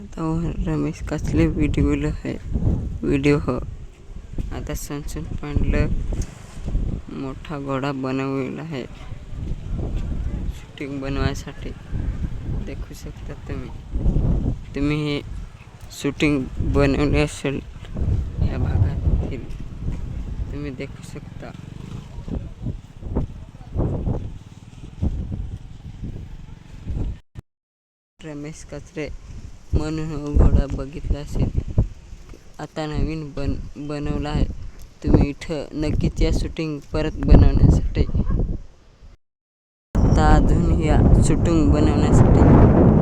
तो रमेश कसले व्हिडिओ आहे व्हिडिओ हो। आता सनसन पॉईंटला मोठा घोडा बनवलेला आहे शूटिंग बनवायसाठी देखू शकता तुम्ही। तुम्ही हे शूटिंग बनवले असेल या भागातील तुम्ही देखू शकता रमेश कचरे म्हणून घोडा बघितला असेल. आता नवीन बन बनवला आहे. तुम्ही इथं नक्कीच या शूटिंग परत बनवण्यासाठी. आता अजून या शूटिंग बनवण्यासाठी.